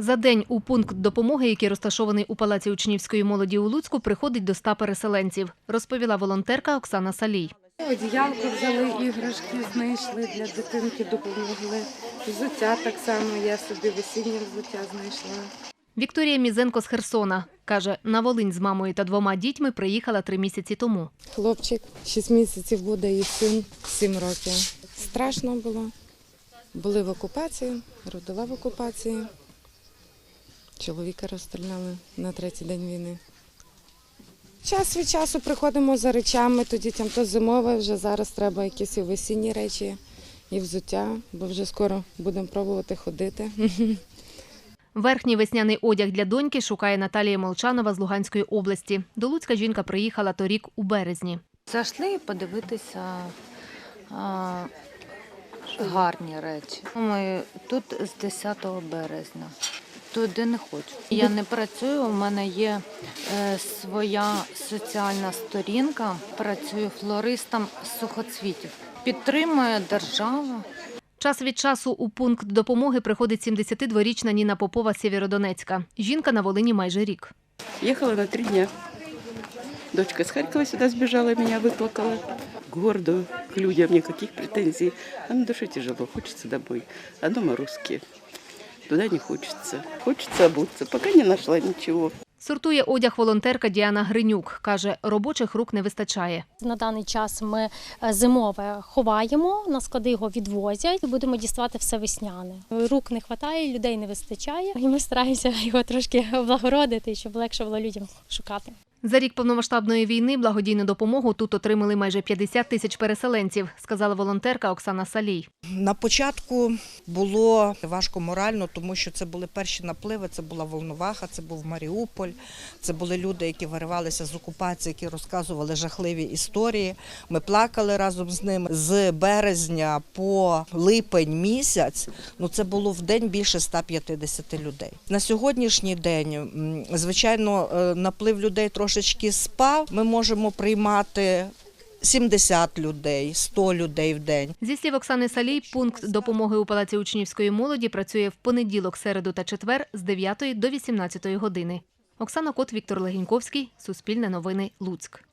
За день у пункт допомоги, який розташований у Палаці учнівської молоді у Луцьку, приходить до 100 переселенців, розповіла волонтерка Оксана Салій. Одіялко взяли, іграшки знайшли для дитинки, допомогли. Взуття так само, я собі весіннє взуття знайшла. Вікторія Мізенко з Херсона каже, на Волинь з мамою та двома дітьми приїхала три місяці тому. Хлопчик 6 місяців буде і син 7 років. Страшно було. Були в окупації, родила в окупації. Чоловіка розстріляли на третій день війни. Час від часу приходимо за речами, то дітям то зимове, вже зараз треба якісь і весінні речі і взуття, бо вже скоро будемо пробувати ходити. Верхній весняний одяг для доньки шукає Наталія Молчанова з Луганської області. До Луцька жінка приїхала торік у березні. Зайшли подивитися а, гарні речі. Ми тут з 10 березня. Туди не хочу. Я не працюю, у мене є е, своя соціальна сторінка, працюю флористом з сухоцвітів. Підтримує держава. Час від часу у пункт допомоги приходить 72-річна Ніна Попова з Сєвєродонецька. Жінка на Волині майже рік. Ехала на три дня. Дочка с Харькова сюда сбежала, меня выплакала. К городу, к людям никаких претензий. А на душе тяжело, хочется домой. А дома русские. Туда не хочется. Хочется обуться, пока не нашла ничего. Сортує одяг волонтерка Діана Гринюк. Каже, робочих рук не вистачає. На даний час ми е, зимове ховаємо, на склади його відвозять. Будемо діставати все весняне. Рук не вистачає, людей не вистачає, і ми стараємося його трошки облагородити, щоб легше було людям шукати. За рік повномасштабної війни благодійну допомогу тут отримали майже 50 тисяч переселенців, сказала волонтерка Оксана Салій. На початку було важко морально, тому що це були перші напливи, це була Волноваха, це був Маріуполь, це були люди, які виривалися з окупації, які розказували жахливі історії. Ми плакали разом з ними. З березня по липень місяць, ну це було в день більше 150 людей. На сьогоднішній день, звичайно, е, наплив людей трошечки спав. Ми можемо приймати 70 людей, 100 людей в день. Зі слів Оксани Салій, пункт допомоги у Палаці учнівської молоді працює в понеділок, середу та четвер з 9 до 18 години. Оксана Кот, Віктор Легіньковський, Суспільне новини, Луцьк.